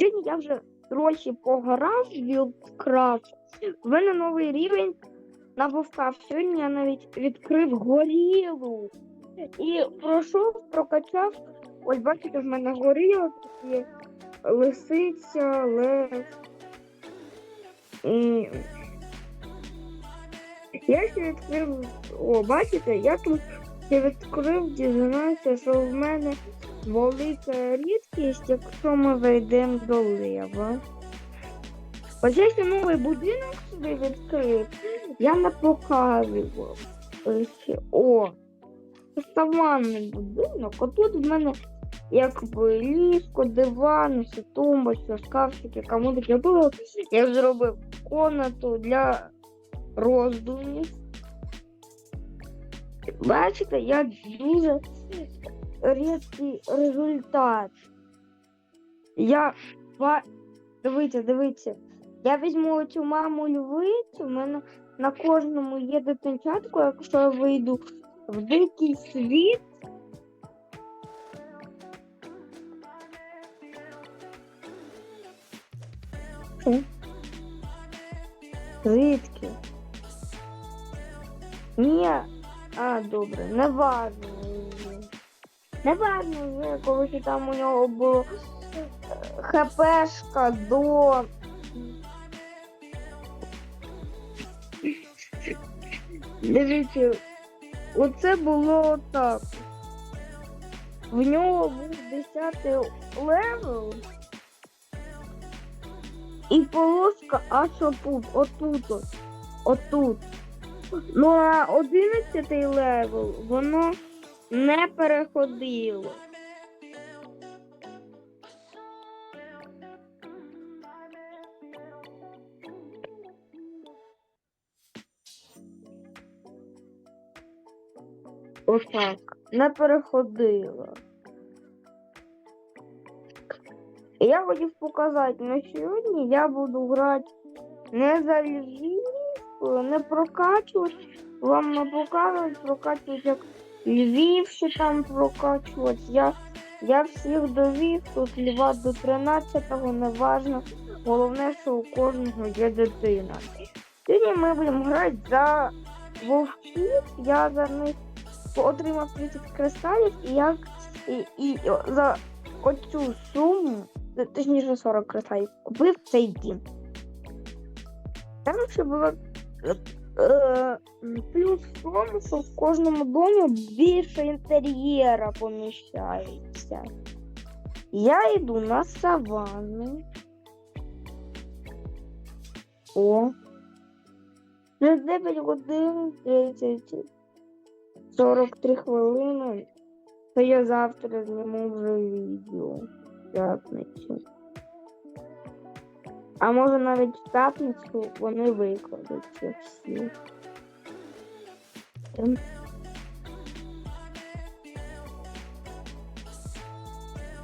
Сьогодні я вже трохи пограв в. В мене новий рівень на вовках. Сьогодні я навіть відкрив горілу. І пройшов, прокачав. Ось бачите, в мене горіла тут лисиця, лев. І... Я ще відкрив. О, бачите, я тут ще відкрив, дізнався, що в мене велика рідкість, якщо ми зайдемо до лева. Ось я новий будинок собі відкрив. Я не показував. О, це саванний будинок. Отут в мене якби ліжко, диван, ще тумбочка, шкафчики, таке було. Я зробив комнату для роздумів. Бачите, я дуже рідкий результат. Я дивіться, дивіться. Я візьму цю маму львицю, в мене на кожному є дитинчатко, якщо я вийду в дикий світ. Звідки? Ні, а, добре, не важно. Не вже, коли там у нього було е, хпшка до. Дивіться, оце було так. В нього був 10 левел. І полоска аж отут, отут, отут. Ну а 11 левел воно не переходило. Отак, не переходило. Я хотів показати, на сьогодні я буду грати не за Львів, не прокачувати, вам не показувати, прокачувати як Львів ще там прокачувати. Я, я всіх довів, тут Льва до 13-го, неважно. Головне, що у кожного є дитина. Сьогодні ми будемо грати за вовків, я за них отримав 30 кристалів і як і, і за оцю суму, точніше 40 кристалів, купив цей дім. Там ще було е, е, плюс в тому, що в кожному домі більше інтер'єра поміщається. Я йду на саванну. О. Вже 9 годин 30. 43 хвилини. То я завтра зніму вже відео п'ятницю. А може навіть в п'ятницю вони викладуться всі.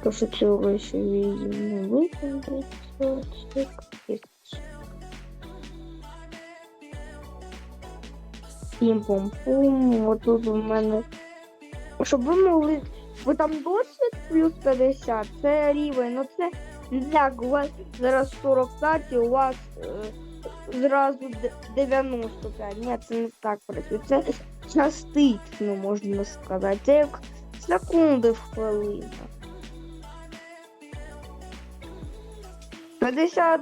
То що цього ще відео не викладеться. Чек. Пім-пум-пум. Отут у мене. Щоб ви могли. Ви там досвід плюс 50, це рівень, ну це так, у вас зараз 45 і у вас е, зразу 95. Ні, це не так працює. Це частично можна сказати. Це як секунди в хвилину. 50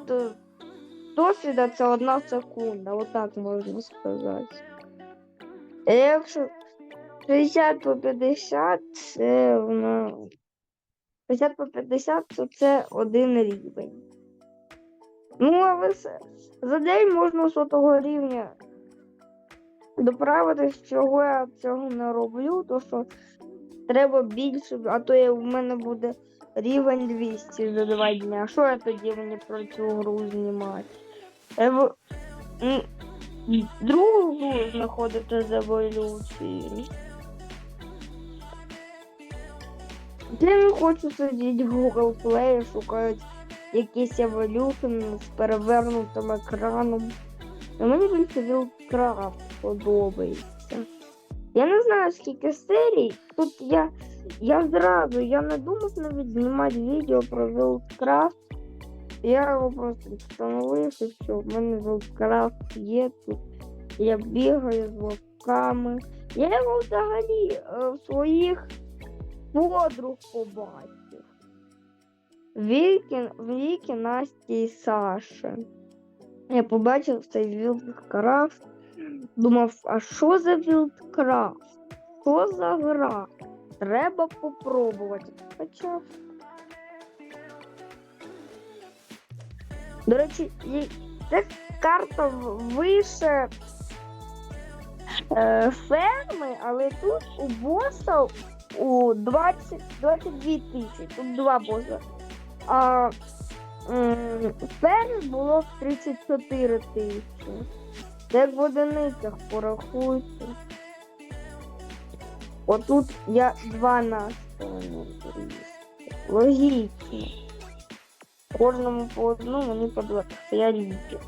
досвіда це одна секунда, отак можна сказати. Якщо 60 по 50 це вона. 50 по 50 то це один рівень. Ну, а ви за день можна сотого рівня доправитись, чого я цього не роблю, то що треба більше, а то я, в мене буде рівень 200 за два дня. Що я тоді мені про цю гру знімати? Я Другу гру знаходити з еволюцією. Я не хочу сидіти в Google Play, шукають якийсь еволюшн з перевернутим екраном. А мені більше Wildcraft подобається. Я не знаю, скільки серій. Тут я, я зразу, я не думав навіть знімати відео про Wildcraft. Я його просто встановив і все. В мене Волкрафт є тут. Я бігаю з вовками. Я його взагалі е, в своїх подруг побачив. Віки, Віки, Насті і Саші. Я побачив цей Вілдкрафт. Думав, а що за Вілдкрафт? Що за гра? Треба попробувати. Хоча. До речі, це карта вище е, ферми, але тут у боса у 20, 22 тисячі. Тут два боса. А м, ферм було в 34 тисячі. Це в одиницях порахуйте. Отут я 12 Логічно. Кожному по одному, мені по 20. Я ліки.